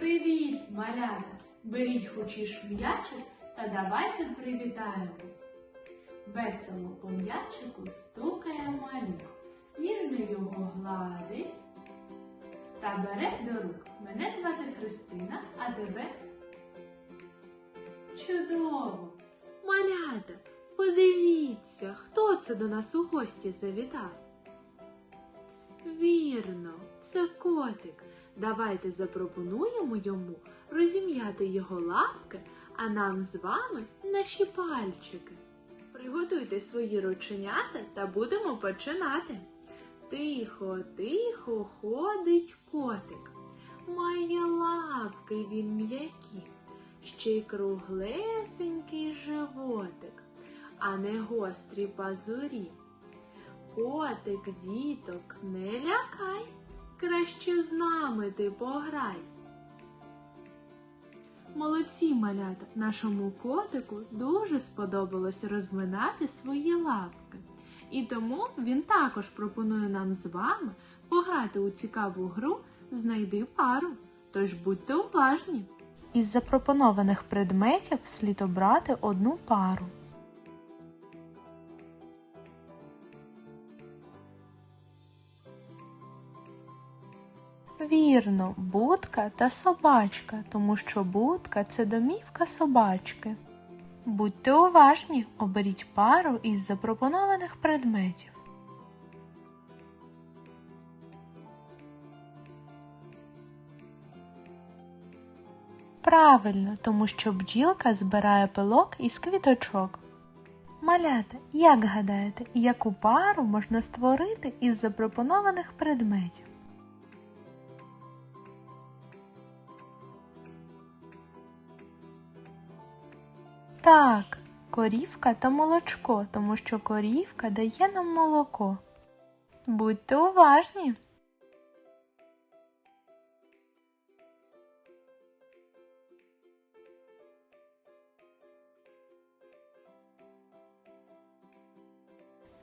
Привіт, малята! Беріть хочеш м'ячик та давайте привітаємось. Весело по м'ячику стукає малюк, ніжно його гладить та бере до рук. Мене звати Христина, а тебе? Чудово! Малята, подивіться, хто це до нас у гості завітав. Вірно, це котик. Давайте запропонуємо йому розім'яти його лапки, а нам з вами наші пальчики. Приготуйте свої рученята та будемо починати. Тихо, тихо ходить котик. Має лапки він м'які, ще й круглесенький животик, а не гострі пазурі. Котик, діток, не лякай, краще з нами ти пограй. Молодці малята, нашому котику дуже сподобалось розминати свої лапки. І тому він також пропонує нам з вами пограти у цікаву гру Знайди пару. Тож будьте уважні. Із запропонованих предметів слід обрати одну пару. Вірно, будка та собачка, тому що будка це домівка собачки. Будьте уважні, оберіть пару із запропонованих предметів. Правильно, тому що бджілка збирає пилок із квіточок. Малята, як гадаєте, яку пару можна створити із запропонованих предметів? Так, корівка та молочко, тому що корівка дає нам молоко. Будьте уважні.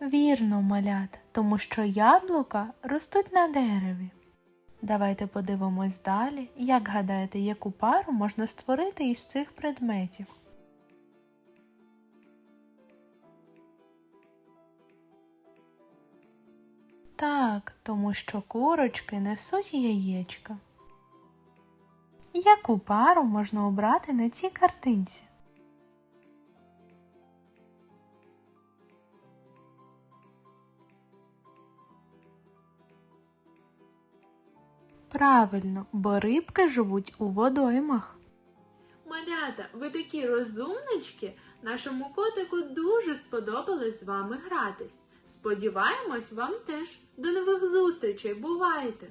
Вірно, малята, тому що яблука ростуть на дереві. Давайте подивимось далі, як гадаєте, яку пару можна створити із цих предметів. Так, тому що курочки несуть яєчка. Яку пару можна обрати на цій картинці? Правильно, бо рибки живуть у водоймах. Малята, ви такі розумнички. Нашому котику дуже сподобалось з вами гратись. Сподіваємось, вам теж. До нових зустрічей. Бувайте!